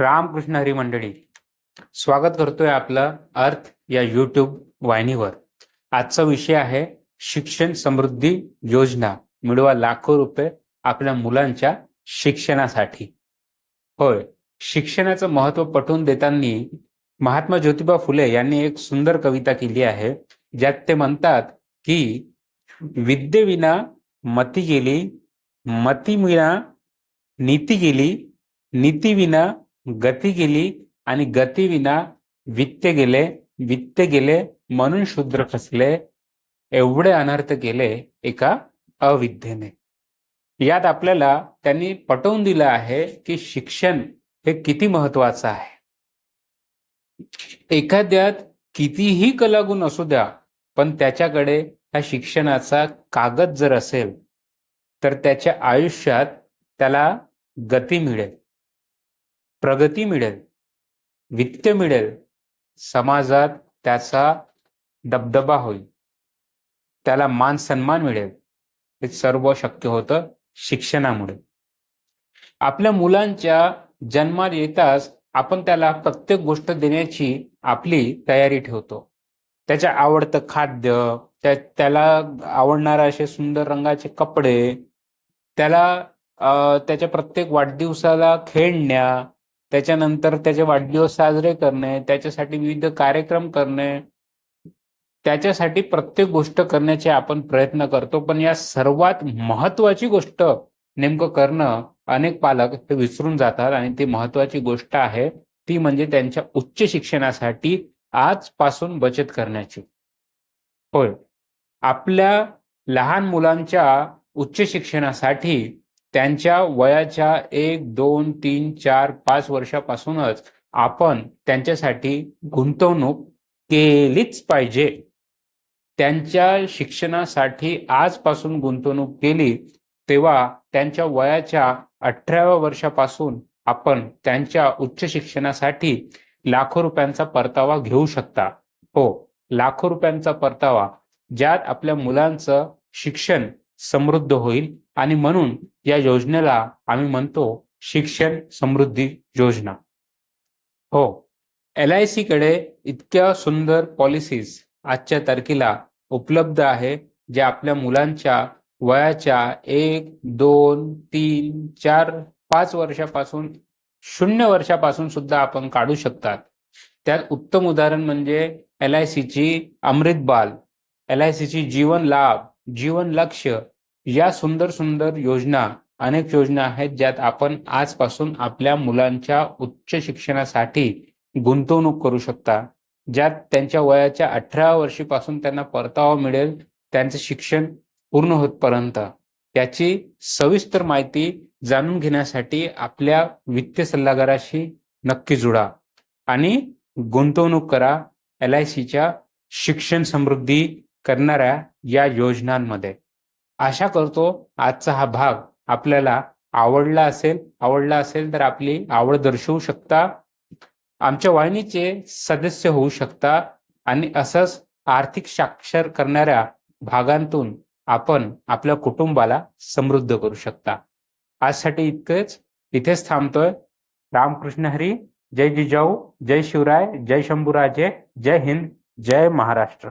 रामकृष्ण हरी मंडळी स्वागत करतोय आपलं अर्थ या युट्यूब वाहिनीवर. आजचा विषय आहे शिक्षण समृद्धी योजना. मिळवा लाखो रुपये आपल्या मुलांच्या शिक्षणासाठी. होय शिक्षणाचं महत्त्व पटवून देताना महात्मा ज्योतिबा फुले यांनी एक सुंदर कविता केली आहे ज्यात ते म्हणतात की विद्येविना मती गेली मतीविना नीती गेली नीतीविना गती गेली आणि गतीविना वित्त गेले वित्त गेले म्हणून शूद्र फसले एवढे अनर्थ केले एका अविद्येने. यात आपल्याला त्यांनी पटवून दिलं आहे की शिक्षण हे किती महत्वाचं आहे. एखाद्यात कितीही कलागुण असू द्या पण त्याच्याकडे ह्या शिक्षणाचा कागद जर असेल तर त्याच्या आयुष्यात त्याला गती मिळेल. प्रगती मिळेल वित्त मिळेल समाजात त्याचा दबदबा होईल त्याला मान सन्मान मिळेल. हे सर्व शक्य होतं शिक्षणामुळे. आपल्या मुलांच्या जन्मात येताच आपण त्याला प्रत्येक गोष्ट देण्याची आपली तयारी ठेवतो. त्याच्या आवडतं खाद्य त्या त्याला आवडणारे असे सुंदर रंगाचे कपडे त्याला त्याच्या प्रत्येक वाढदिवसाला खेळण्या त्याच्यानंतर त्याचे वाढदिवस साजरे करणे त्याच्यासाठी विविध कार्यक्रम करणे त्याच्यासाठी प्रत्येक गोष्ट करण्याचे आपण प्रयत्न करतो. पण या सर्वात महत्वाची गोष्ट नेमकं करणं अनेक पालक हे विसरून जातात आणि ती महत्वाची गोष्ट आहे ती म्हणजे त्यांच्या उच्च शिक्षणासाठी आजपासून बचत करण्याची. होय. आपल्या लहान मुलांच्या उच्च शिक्षणासाठी त्यांच्या वयाच्या एक दोन तीन चार पाच वर्षापासूनच आपण त्यांच्यासाठी गुंतवणूक केलीच पाहिजे. त्यांच्या शिक्षणासाठी आजपासून गुंतवणूक केली तेव्हा त्यांच्या वयाच्या अठराव्या वर्षापासून आपण त्यांच्या उच्च शिक्षणासाठी लाखो रुपयांचा परतावा घेऊ शकता. हो लाखो रुपयांचा परतावा ज्यात आपल्या मुलांचं शिक्षण समृद्ध होईल आणि म्हणून या योजनेला आम्ही म्हणतो शिक्षण समृद्धी योजना. हो एल आय सीकडे इतक्या सुंदर पॉलिसीज आजच्या तारखेला उपलब्ध आहे ज्या आपल्या मुलांच्या वयाच्या एक दोन तीन चार पाच वर्षापासून शून्य वर्षापासून सुद्धा आपण काढू शकतात. त्यात उत्तम उदाहरण म्हणजे एल आय सीची अमृत बाल एल आय सीची जीवन लाभ जीवन लक्ष या सुंदर सुंदर योजना अनेक योजना आहेत ज्यात आपण आजपासून आपल्या मुलांच्या उच्च शिक्षणासाठी गुंतवणूक करू शकता. ज्यात त्यांच्या वयाच्या अठरा वर्षीपासून त्यांना परतावा मिळेल त्यांचं शिक्षण पूर्ण होतपर्यंत. त्याची सविस्तर माहिती जाणून घेण्यासाठी आपल्या वित्त सल्लागाराशी नक्की जुळा आणि गुंतवणूक करा एल आय सीच्या शिक्षण समृद्धी करणाऱ्या या योजनांमध्ये. आशा करतो आजचा हा भाग आपल्याला आवडला असेल आवडला असेल तर आपली आवड दर्शवू शकता. आमच्या वाहिनीचे सदस्य होऊ शकता आणि असंच आर्थिक साक्षर करणाऱ्या भागांतून आपण आपल्या कुटुंबाला समृद्ध करू शकता. आजसाठी इतकंच. इथेच थांबतोय. रामकृष्ण हरी. जय जिजाऊ. जय शिवराय. जय शंभूराजे. जय हिंद. जय महाराष्ट्र.